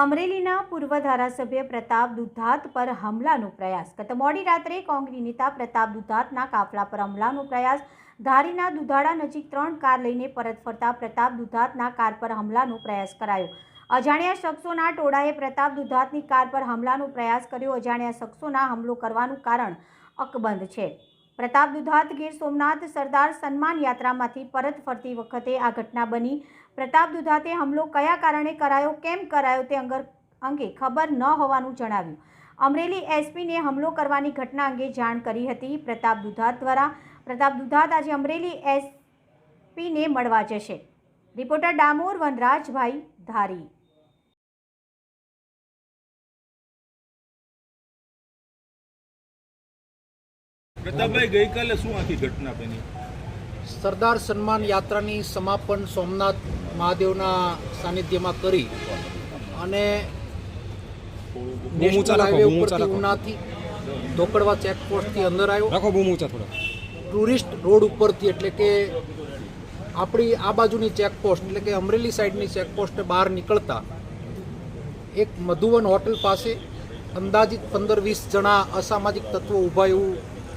અમરેલીના પૂર્વ ધારાસભ્ય પ્રતાપ દુધાત પર હમલાનો પ્રયાસ. ગત મોડી રાત્રે કોંગ્રેસ નેતા પ્રતાપ દુધાતના કાફલા પર હમલાનો પ્રયાસ. ધારીના દુધાડા નજીક ત્રણ કાર લઈને પરત ફરતા પ્રતાપ દુધાતના કાર પર હમલાનો પ્રયાસ કરાયો. અજાણ્યા શખ્સોના ટોળાએ પ્રતાપ દુધાતની કાર પર હમલાનો પ્રયાસ કર્યો. અજાણ્યા શખ્સોના હમલો કરવાનું કારણ અકબંધ છે. પ્રતાપ દુધાત, ગીર સોમનાથ, સરદાર સન્માન યાત્રામાંથી પરત ફરતી વખતે આ ઘટના બની. પ્રતાપ દુધાતે હમલો કયા કારણે કરાયો, કેમ કરાયો તે અંગે ખબર ન હોવાનું જણાવ્યું. અમરેલી એસપીને હમલો કરવાની ઘટના અંગે જાણ કરી હતી પ્રતાપ દુધાત દ્વારા. પ્રતાપ દુધાત આજે અમરેલી એસપીને મળવા જશે. રિપોર્ટર ડામોર વનરાજભાઈ ધારી. પ્રતાપભાઈ ગઈકાલે શું આખી ઘટના બની? સરદાર સન્માન યાત્રાની સમાપન સોમનાથ મહાદેવના સાનિધ્યમાં કરી અને નેશનલ હાઈવે ઉપરથી. ઉનાથી ધોકડવા ચેકપોસ્ટથી અંદર આવ્યો. રાખો ઊંચા થોડા. ટુરિસ્ટ રોડ ઉપરથી એટલે કે આપણી આ બાજુની ચેકપોસ્ટ એટલે કે અમરેલી સાઈડની ચેકપોસ્ટ બહાર નીકળતા એક મધુવન હોટલ પાસે અંદાજિત પંદર વીસ જણા અસામાજિક તત્વો ઊભા એવું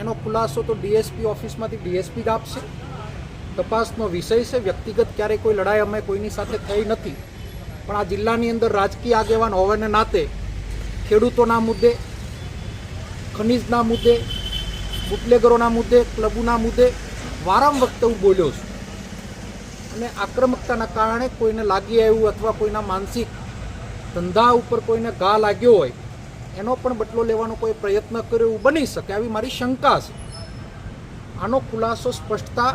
એનો ખુલાસો તો ડીએસપી ઓફિસમાંથી ડીએસપી જ આપશે. તપાસનો વિષય છે, વ્યક્તિગત ક્યારેય કોઈ લડાઈ અમે કોઈની સાથે થઈ નથી. પણ આ જિલ્લાની અંદર રાજકીય આગેવાન હોવાને નાતે ખેડૂતોના મુદ્દે, ખનીજના મુદ્દે, બુટલેગરોના મુદ્દે, ક્લબોના મુદ્દે વારંવાર વખતે હું બોલ્યો છું. અને આક્રમકતાના કારણે કોઈને લાગી આવ્યું અથવા કોઈના માનસિક ધંધા ઉપર કોઈને ઘા લાગ્યો હોય એનો પણ બદલો લેવાનો કોઈ પ્રયત્ન કર્યો એવું બની શકે આવી મારી શંકા છે. આનો ખુલાસો સ્પષ્ટતા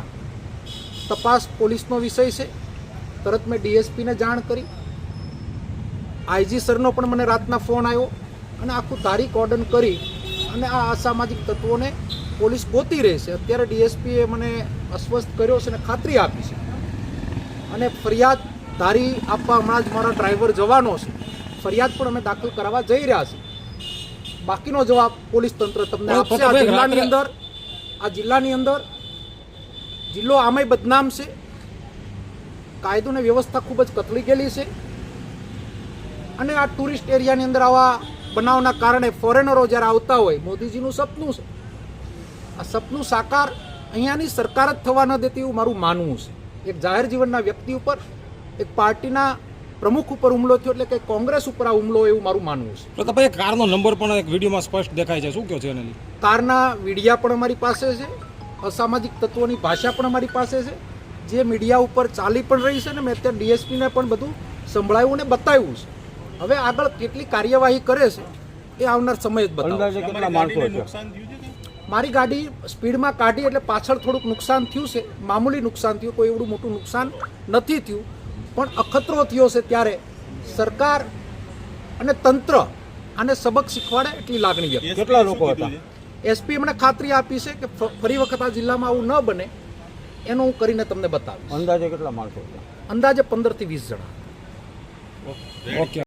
તપાસ પોલીસનો વિષય છે. તરત મેં ડીએસપીને જાણ કરી. આઈજી સરનો પણ મને રાતના ફોન આવ્યો અને આખું તારીખ ઓર્ડન કરી અને આ અસામાજિક તત્વોને પોલીસ ગોતી રહે છે. અત્યારે ડીએસપીએ મને અસ્વસ્થ કર્યો છે અને ખાતરી આપી છે. અને ફરિયાદ ધારી આપવા હમણાં જ મારા ડ્રાઈવર જવાનો છે. ફરિયાદ પણ અમે દાખલ કરાવવા જઈ રહ્યા છીએ. બાકીનો જવાબ પોલીસ તંત્ર તમને આપશે. આ જિલ્લાની અંદર આ જિલ્લાની અંદર જિલ્લો આમાંય બદનામ છે. કાયદો ને વ્યવસ્થા ખૂબ જ કથળી ગયેલી છે. અને આ ટુરિસ્ટ એરિયાની અંદર આવા બનાવના કારણે ફોરેનરો જ્યારે આવતા હોય મોદીજીનું સપનું છે. આ સપનું સાકાર અહીંયાની સરકાર જ થવા ન દેતી એવું મારું માનવું છે. એક જાહેર જીવનના વ્યક્તિ ઉપર એક પાર્ટીના પ્રમુખ ઉપર હુમલો થયો એટલે કે કોંગ્રેસ ઉપર આ હુમલો એવું મારું માનવું છે. પ્રતાપભાઈ કારનો નંબર પણ એક વિડીયોમાં સ્પષ્ટ દેખાય છે. શું કહો છો એને કારના વીડિયા પણ અમારી પાસે છે. અસામાજિક તત્વોની ભાષા પણ અમારી પાસે છે. જે મીડિયા ઉપર ચાલી પણ રહી છે ને મેં અત્યારે ડીએસપીને પણ બધું સંભળાયું ને બતાવ્યું છે. હવે આગળ કેટલી કાર્યવાહી કરે છે એ આવનાર સમય જ બતાવશે? મારી ગાડી સ્પીડમાં કાઢી એટલે પાછળ થોડુંક નુકસાન થયું છે. મામૂલી નુકસાન થયું કોઈ એવડું મોટું નુકસાન નથી થયું. પણ અખતરો થયો છે ત્યારે સરકાર અને તંત્ર આને સબક શીખવાડે એટલી લાગણી વ્યક્ત કેટલા લોકો હતા? એસપી એમણે ખાતરી આપી છે કે ફરી વખત આ જિલ્લામાં આવું ન બને એનો હું કરીને તમને બતાવીશ. અંદાજે કેટલા માણસો અંદાજે પંદરથી વીસ જણા. ઓકે.